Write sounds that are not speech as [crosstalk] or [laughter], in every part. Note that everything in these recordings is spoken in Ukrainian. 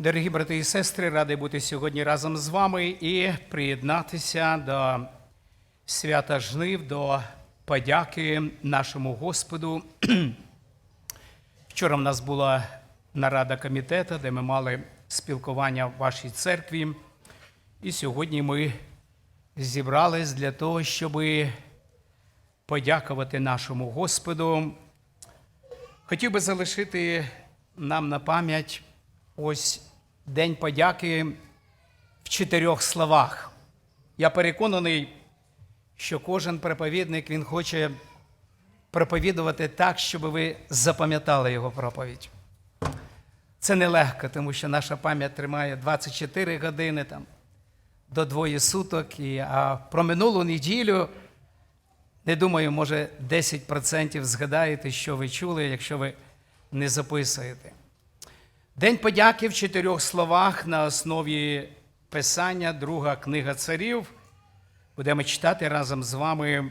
Дорогі брати і сестри, радий бути сьогодні разом з вами і приєднатися до свята жнив, до подяки нашому Господу. Вчора в нас була нарада комітету, де ми мали спілкування в вашій церкві. І сьогодні ми зібрались для того, щоб подякувати нашому Господу. Хотів би залишити нам на пам'ять ось День подяки в чотирьох словах. Я переконаний, що кожен проповідник він хоче проповідувати так, щоб ви запам'ятали його проповідь. Це нелегко, тому що наша пам'ять тримає 24 години там, до двоє суток. І, а про минулу неділю, не думаю, може 10% згадаєте, що ви чули, якщо ви не записуєте. День подяки в чотирьох словах на основі Писання, друга книга царів. Будемо читати разом з вами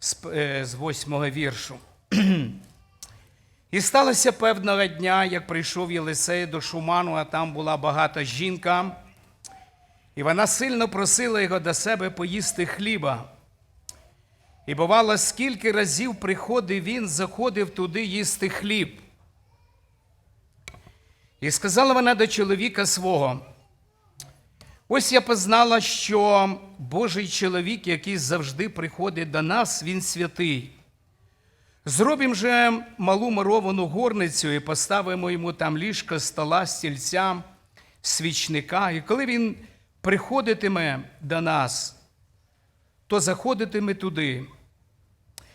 з, е, восьмого віршу. [clears throat] І сталося певного дня, як прийшов Єлисей до Шуману, а там була багата жінка, і вона сильно просила його до себе поїсти хліба. І бувало, скільки разів приходив він, заходив туди їсти хліб. І сказала вона до чоловіка свого: ось я познала, що Божий чоловік, який завжди приходить до нас, він святий. Зробім же малу маровану горницю і поставимо йому там ліжко, стола, стільця, свічника. І коли він приходитиме до нас, то заходитиме туди.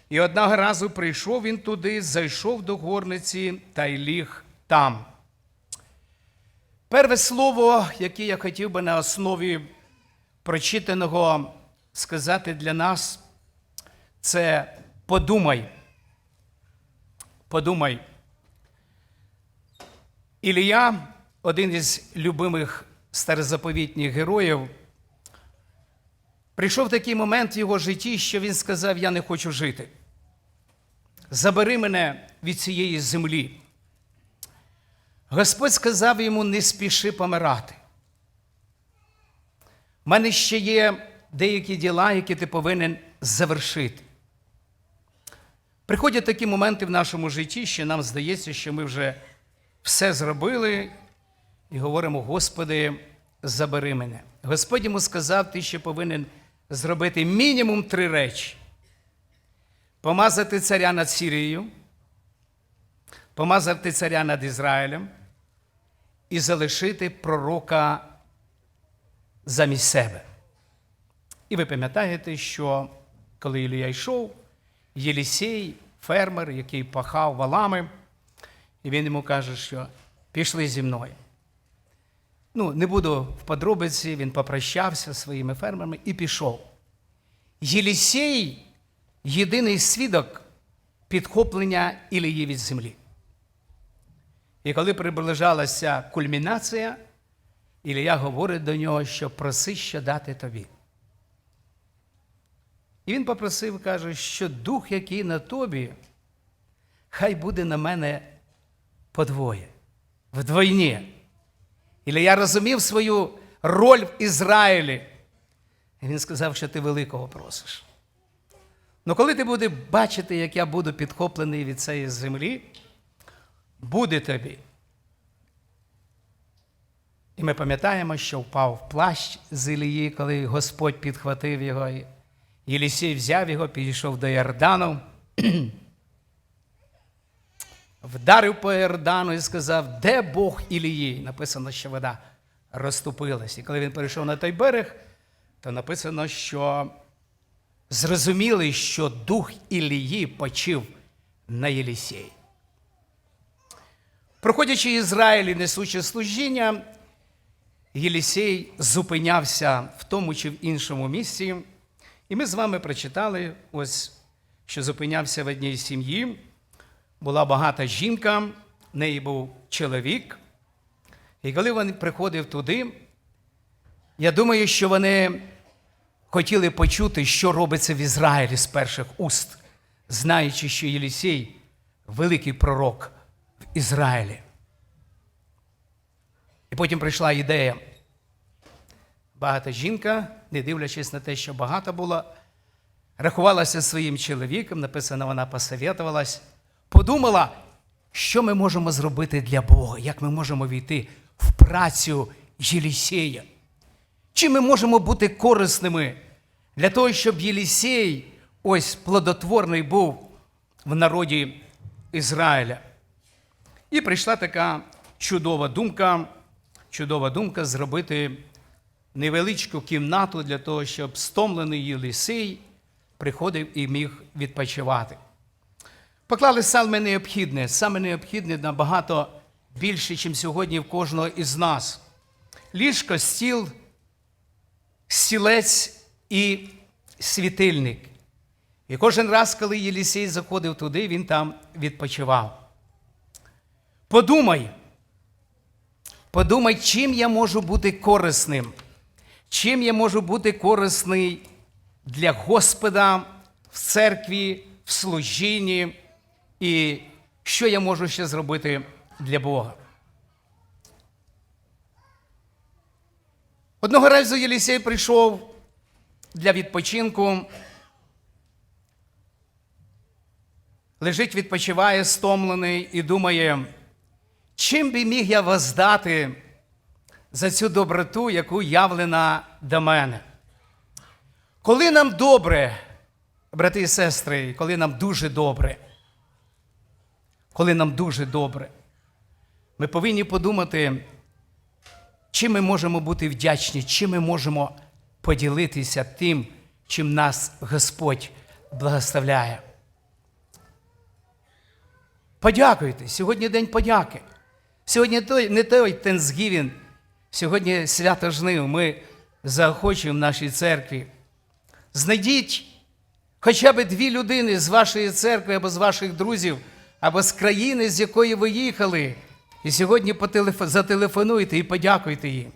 І одного разу прийшов він туди, зайшов до горниці та й ліг там. Перше слово, яке я хотів би на основі прочитаного сказати для нас, це подумай. Подумай. Ілія, один із любимих старозаповітніх героїв, прийшов такий момент в його житті, що він сказав: Я не хочу жити. Забери мене від цієї землі. Господь сказав йому: не спіши помирати. У мене ще є деякі діла, які ти повинен завершити. Приходять такі моменти в нашому житті, що нам здається, що ми вже все зробили і говоримо: Господи, забери мене. Господь йому сказав, ти ще повинен зробити мінімум три речі: помазати царя над Сірією, помазати царя над Ізраїлем і залишити пророка замість себе. І ви пам'ятаєте, що коли Ілія йшов, Єлісей, фермер, який пахав валами, і він йому каже, що пішли зі мною. Ну, не буду в подробиці, він попрощався зі своїми фермерами і пішов. Єлісей єдиний свідок підхоплення Ілії від землі. І коли приближалася кульмінація, Ілія говорить до нього, що проси, що дати тобі. І він попросив, каже, що дух, який на тобі, хай буде на мене подвоє, вдвойні. Ілія розумів свою роль в Ізраїлі. І він сказав, що ти великого просиш. Ну коли ти будеш бачити, як я буду підхоплений від цієї землі, буде тобі. І ми пам'ятаємо, що впав плащ з Ілії, коли Господь підхватив його. Єлісій взяв його, підійшов до Йордану, [clears throat] вдарив по Йордану і сказав, де Бог Ілії? Написано, що вода розступилась. І коли він перейшов на той берег, то написано, що зрозуміли, що дух Ілії почив на Єлісій. Проходячи Ізраїль і несучи служіння, Єлісей зупинявся в тому чи в іншому місці. І ми з вами прочитали, ось, що зупинявся в одній сім'ї. Була багата жінка, в неї був чоловік. І коли він приходив туди, я думаю, що вони хотіли почути, що робиться в Ізраїлі з перших уст, знаючи, що Єлісей великий пророк Ізраїлі. І потім прийшла ідея. Багата жінка, не дивлячись на те, що багато було, рахувалася своїм чоловіком, написано, вона посовітувалась, подумала, що ми можемо зробити для Бога, як ми можемо війти в працю Єлісея. Чим ми можемо бути корисними для того, щоб Єлісей ось плодотворний був в народі Ізраїля. І прийшла така чудова думка, чудова думка зробити невеличку кімнату для того, щоб стомлений Єлисей приходив і міг відпочивати. Поклали саме необхідне, саме необхідне набагато більше, ніж сьогодні в кожного із нас. Ліжко, стіл, стілець і світильник. І кожен раз, коли Єлісей заходив туди, він там відпочивав. Подумай, подумай, чим я можу бути корисним, чим я можу бути корисний для Господа в церкві, в служінні, і що я можу ще зробити для Бога. Одного разу Єлісей прийшов для відпочинку. Лежить, відпочиває, стомлений і думає, чим би міг я воздати за цю доброту, яку явлена до мене. Коли нам добре, брати і сестри, коли нам дуже добре, коли нам дуже добре, ми повинні подумати, чим ми можемо бути вдячні, чим ми можемо поділитися тим, чим нас Господь благословляє. Подякуйте. Сьогодні день подяки. Сьогодні той, не той Тенсгівін, сьогодні свято жнив. Ми заохочуємо нашій церкві. Знайдіть хоча б дві людини з вашої церкви або з ваших друзів, або з країни, з якої ви їхали. І сьогодні зателефонуйте і подякуйте їм.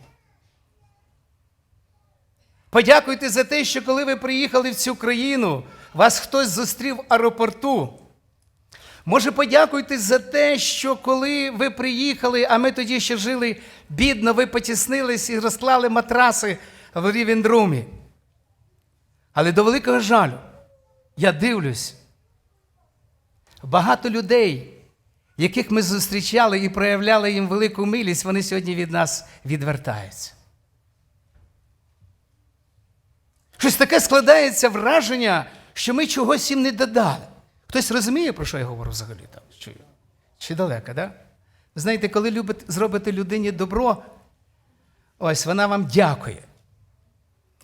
Подякуйте за те, що коли ви приїхали в цю країну, вас хтось зустрів в аеропорту. Може, подякуйте за те, що коли ви приїхали, а ми тоді ще жили бідно, ви потіснились і розклали матраси в рівендрумі. Але до великого жалю, я дивлюсь, багато людей, яких ми зустрічали і проявляли їм велику милість, вони сьогодні від нас відвертаються. Щось таке складається враження, що ми чогось їм не додали. Хтось розуміє, про що я говорю взагалі там? Чи, чи далеко, да? Знаєте, коли любите, зробите людині добро, ось вона вам дякує.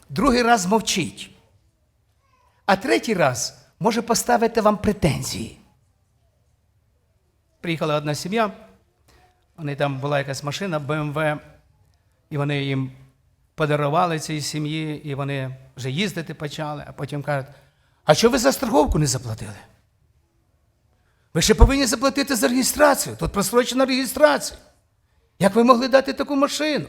Другий раз мовчить. А третій раз може поставити вам претензії. Приїхала одна сім'я, вони там була якась машина BMW, і вони їм подарували цій сім'ї, і вони вже їздити почали, а потім кажуть, а що ви за страховку не заплатили? Ви ще повинні заплатити за реєстрацію. Тут просрочена реєстрація. Як ви могли дати таку машину?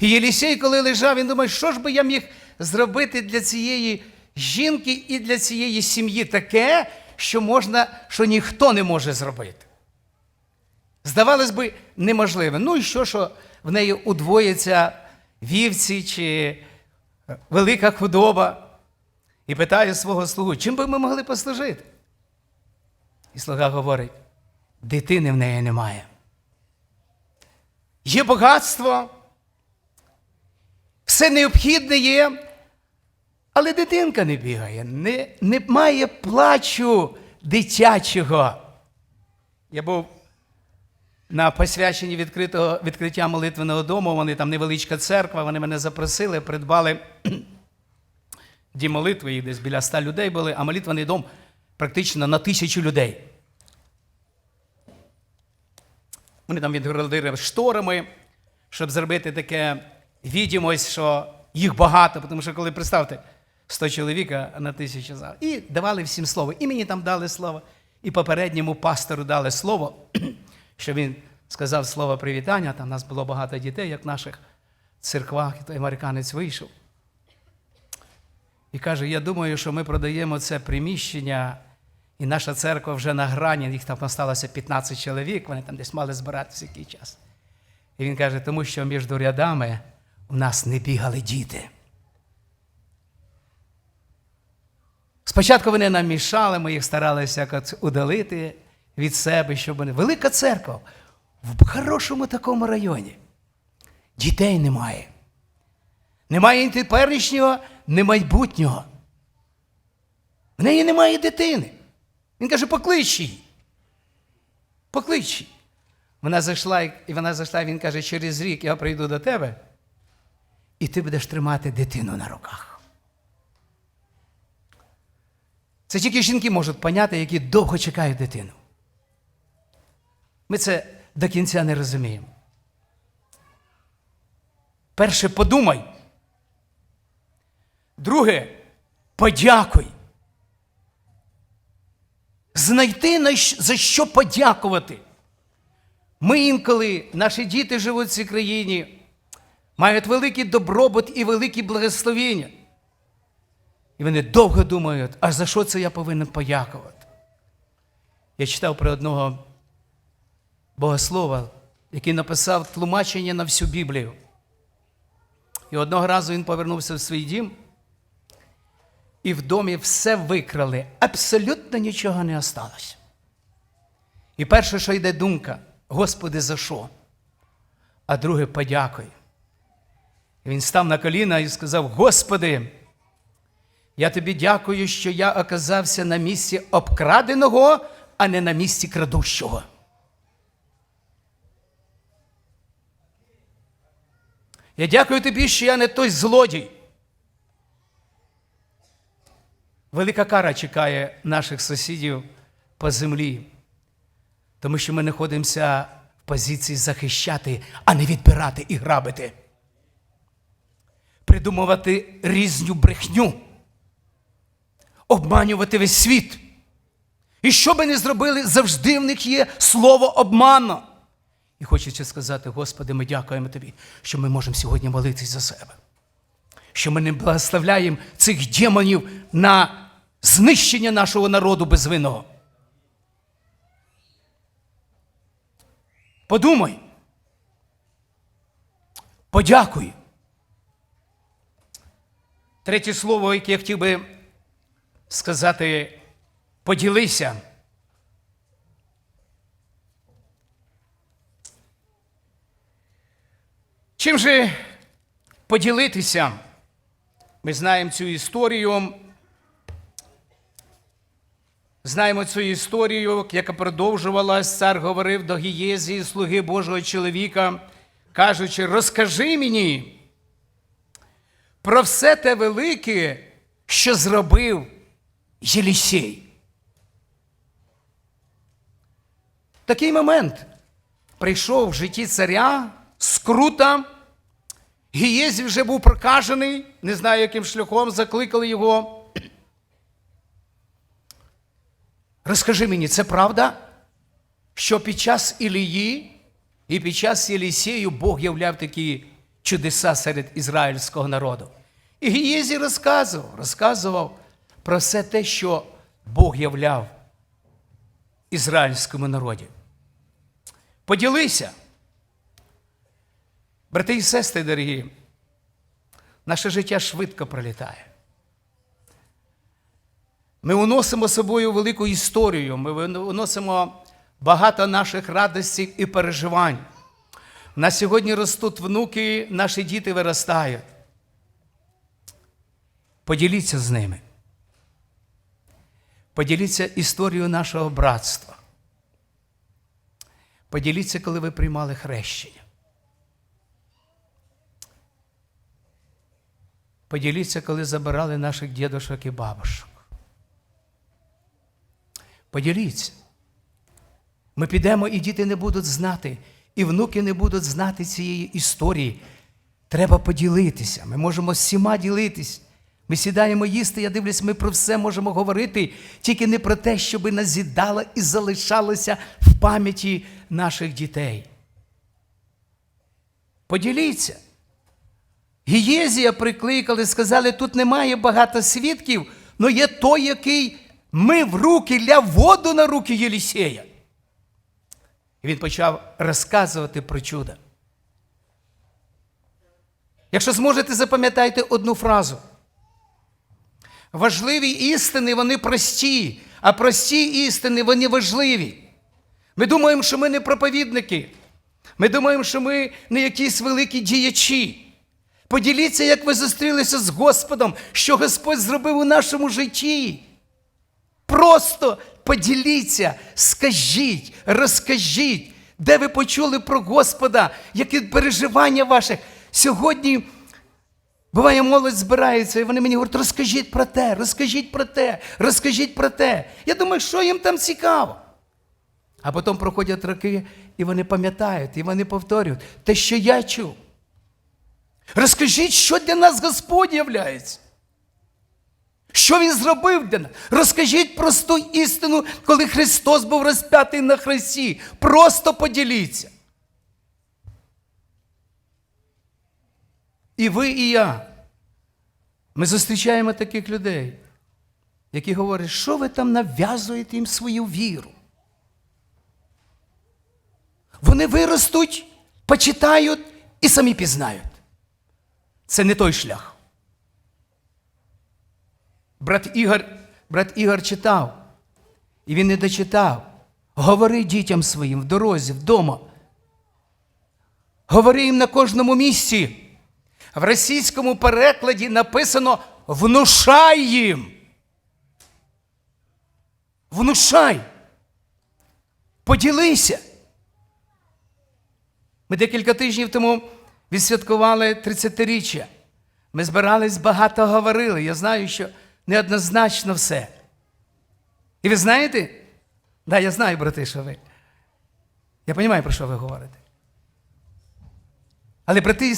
І Єлісей, коли лежав, він думає, що ж би я міг зробити для цієї жінки і для цієї сім'ї таке, що можна, що ніхто не може зробити. Здавалось би, неможливе. Ну і що, що в неї удвоїться вівці чи велика худоба. І питає свого слугу, чим би ми могли послужити? І слуга говорить: дитини в неї немає. Є багатство, все необхідне є, але дитинка не бігає, не, немає плачу дитячого. Я був на посвяченні відкритого, відкриття молитвеного дому, вони там невеличка церква, вони мене запросили, придбали дім молитви, їх десь біля ста людей були, а молитвений дом практично на тисячу людей. Вони там відгородили шторами, щоб зробити таке відімось, що їх багато, тому що коли представте, 100 чоловіка на тисячу зал. І давали всім слово. І мені там дали слово, і попередньому пастору дали слово, [clears throat] що він сказав слово привітання. Там нас було багато дітей, як в наших церквах, і той американець вийшов. І каже: я думаю, що ми продаємо це приміщення І наша церква вже на грані, їх там осталося 15 чоловік, вони там десь мали збиратися який час. І він каже, тому що між рядами у нас не бігали діти. Спочатку вони нам мішали, ми їх старалися удалити від себе, щоб вони. Велика церква в хорошому такому районі. Дітей немає. Немає ні теперішнього, ні майбутнього. В неї немає дитини. Він каже, поклич її. Поклич її. Вона зайшла, і вона зайшла, і він каже, через рік я прийду до тебе, і ти будеш тримати дитину на руках. Це тільки жінки можуть поняти, які довго чекають дитину. Ми це до кінця не розуміємо. Перше, подумай. Друге, подякуй. Знайти за що подякувати. Ми інколи, наші діти живуть в цій країні, мають великий добробут і великі благословіння. І вони довго думають, а за що це я повинен подякувати? Я читав про одного богослова, який написав тлумачення на всю Біблію. І одного разу він повернувся в свій дім, і в домі все викрали, абсолютно нічого не осталось. І перше, що йде думка, Господи, за що? А друге, подякуй. І він став на коліна і сказав: Господи, я тобі дякую, що я оказався на місці обкраденого, а не на місці крадущого. Я дякую тобі, що я не той злодій. Велика кара чекає наших сусідів по землі, тому що ми знаходимося в позиції захищати, а не відбирати і грабити. Придумувати різню брехню, обманювати весь світ. І що би не зробили, завжди в них є слово обману. І хочеться сказати, Господи, ми дякуємо Тобі, що ми можемо сьогодні молитись за себе. Що ми не благословляємо цих демонів на знищення нашого народу безвинного. Подумай. Подякуй. Третє слово, яке я хотів би сказати, поділися. Чим же поділитися? Ми знаємо цю історію. Знаємо цю історію, яка продовжувалась, цар говорив до Гієзії, слуги Божого чоловіка, кажучи, розкажи мені про все те велике, що зробив Єлісей. Такий момент прийшов в житті царя скрута. Гієзій вже був прокажений, не знаю, яким шляхом закликали його. Розкажи мені, це правда, що під час Ілії і під час Єлісею Бог являв такі чудеса серед ізраїльського народу. І Гієзій розказував, розказував про все те, що Бог являв ізраїльському народі. Поділися. Брати і сестри дорогі, наше життя швидко пролітає. Ми уносимо з собою велику історію, ми уносимо багато наших радостей і переживань. На сьогодні ростуть внуки, наші діти виростають. Поділіться з ними. Поділіться історією нашого братства. Поділіться, коли ви приймали хрещення. Поділіться, коли забирали наших дідушок і бабушок. Поділіться. Ми підемо, і діти не будуть знати, і внуки не будуть знати цієї історії. Треба поділитися. Ми можемо з всіма ділитись. Ми сідаємо їсти, я дивлюсь, ми про все можемо говорити, тільки не про те, щоб назідало і залишалося в пам'яті наших дітей. Поділіться. Гієзія прикликали, сказали, тут немає багато свідків, але є той, який ми в руки ля воду на руки Єлісея. І він почав розказувати про чудо. Якщо зможете, запам'ятайте одну фразу. Важливі істини, вони прості, а прості істини, вони важливі. Ми думаємо, що ми не проповідники. Ми думаємо, що ми не якісь великі діячі. Поділіться, як ви зустрілися з Господом, що Господь зробив у нашому житті. Просто поділіться, скажіть, розкажіть, де ви почули про Господа, які переживання ваші. Сьогодні буває, молодь збирається, і вони мені говорять, розкажіть про те, розкажіть про те, розкажіть про те. Я думаю, що їм там цікаво. А потім проходять роки, і вони пам'ятають, і вони повторюють те, що я чув. Розкажіть, що для нас Господь являється. Що Він зробив для нас? Розкажіть просту істину, коли Христос був розп'ятий на хресті. Просто поділіться. І ви, і я. Ми зустрічаємо таких людей, які говорять, що ви там нав'язуєте їм свою віру. Вони виростуть, почитають і самі пізнають. Це не той шлях. Брат Ігор, брат Ігор читав, і він не дочитав. Говори дітям своїм в дорозі, вдома. Говори їм на кожному місці. В російському перекладі написано внушай їм. Внушай. Поділися. Ми декілька тижнів тому відсвяткували 30-річчя. Ми збирались багато говорили. Я знаю, що неоднозначно все. І ви знаєте? Да, я знаю, брати, що ви. Я розумію, про що ви говорите. Але, брати,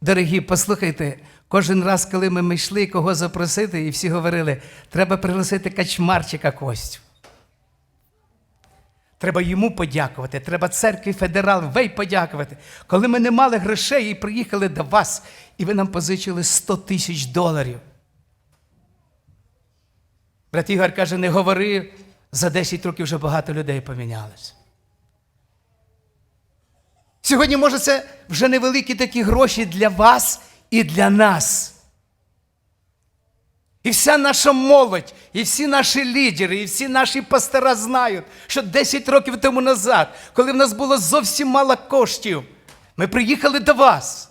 дорогі, послухайте, кожен раз, коли ми йшли кого запросити, і всі говорили, треба пригласити качмарчика Костю. Треба йому подякувати, треба церкві федерал Вей подякувати. Коли ми не мали грошей і приїхали до вас, і ви нам позичили 100 тисяч доларів. Брат Ігор каже, не говори, за 10 років вже багато людей помінялось. Сьогодні, може, це вже невеликі такі гроші для вас і для нас. І вся наша молодь, і всі наші лідери, і всі наші пастора знають, що 10 років тому назад, коли в нас було зовсім мало коштів, ми приїхали до вас.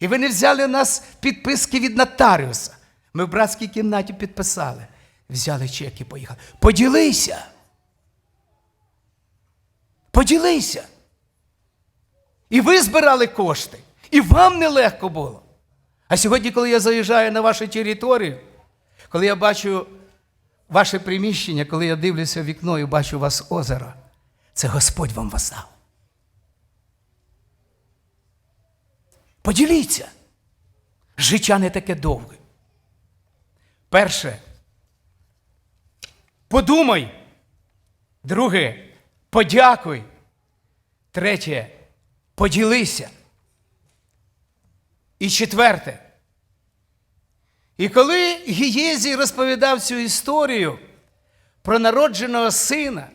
І ви не взяли у нас підписки від нотаріуса. Ми в братській кімнаті підписали. Взяли чек і поїхали. Поділися. Поділися. І ви збирали кошти, і вам нелегко було. А сьогодні, коли я заїжджаю на вашу територію, коли я бачу ваше приміщення, коли я дивлюся в вікно і бачу у вас озеро, це Господь вам воздав. Поділіться. Життя не таке довге. Перше. Подумай. Друге, подякуй. Третє, поділися. І четверте. І коли Гієзій розповідав цю історію про народженого сина,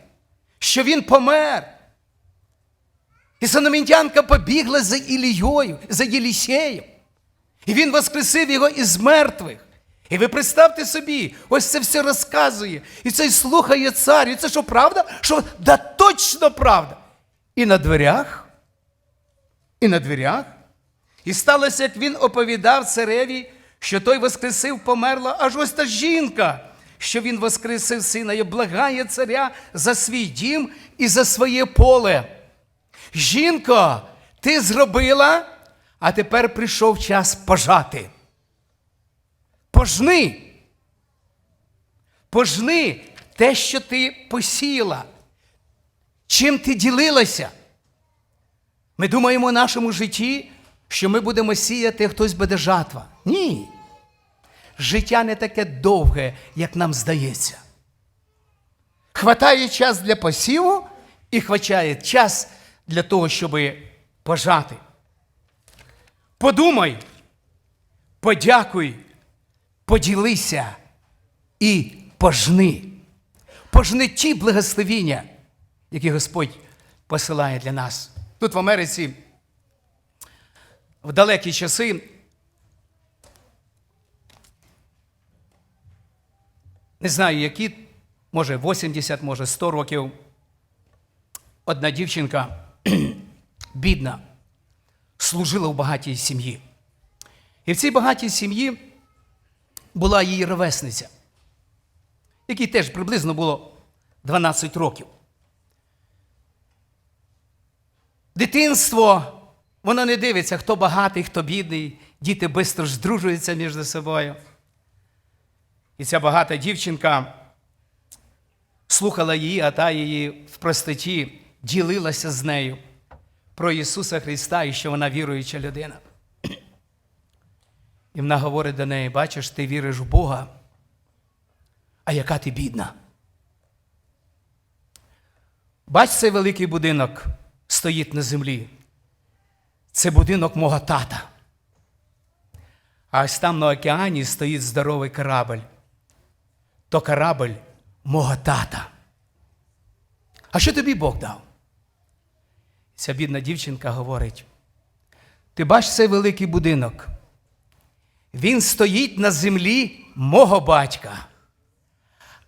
що він помер, і Саномінтянка побігла за Ілією, за Єлісеєм, і він воскресив його із мертвих. І ви представте собі, ось це все розказує, і це слухає цар. І це що правда? Що да точно правда. І на дверях, і на дверях. І сталося, як він оповідав цареві, що той воскресив померла, аж ось та жінка, що він воскресив сина і благає царя за свій дім і за своє поле. Жінко, ти зробила, а тепер прийшов час пожати. Пожни. Пожни те, що ти посіяла. Чим ти ділилася? Ми думаємо в нашому житті, що ми будемо сіяти, хтось буде жатва. Ні. Життя не таке довге, як нам здається. Хватає час для посіву і хватає час для того, щоб пожати. Подумай, подякуй, поділися і пожни. пожни ті благословіння, які Господь посилає для нас. Тут в Америці в далекі часи не знаю, які, може 80, може 100 років. Одна дівчинка, [clears throat] бідна, служила в багатій сім'ї. І в цій багатій сім'ї була її ровесниця, якій теж приблизно було 12 років. Дитинство, воно не дивиться, хто багатий, хто бідний. Діти швидко здружуються між собою. І ця багата дівчинка слухала її, а та її в простоті ділилася з нею про Ісуса Христа і що вона віруюча людина. І вона говорить до неї: бачиш, ти віриш в Бога, а яка ти бідна. Бач, цей великий будинок стоїть на землі. Це будинок мого тата. А ось там на океані стоїть здоровий корабль. То корабль мого тата. А що тобі Бог дав? Ця бідна дівчинка говорить: ти бачиш цей великий будинок? Він стоїть на землі мого батька.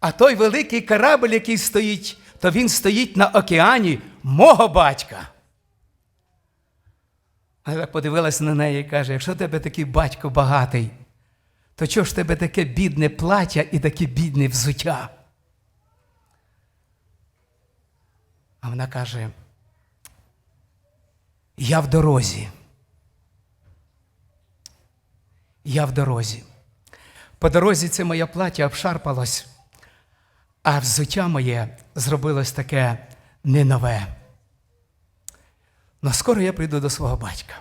А той великий корабль, який стоїть, то він стоїть на океані мого батька. А так подивилась на неї і каже: якщо в тебе такий батько багатий, то чого ж тебе таке бідне плаття і таке бідне взуття? А вона каже: Я в дорозі. Я в дорозі. По дорозі це моє плаття обшарпалось, а взуття моє зробилось таке не нове. Но скоро я прийду до свого батька.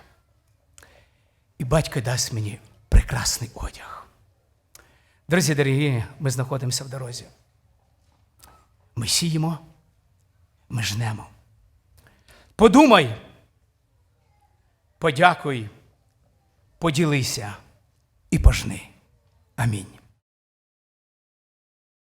І батько дасть мені прекрасний одяг. Друзі дорогі, ми знаходимося в дорозі. Ми сіємо, ми жнемо. Подумай, подякуй, поділися і пожни. Амінь.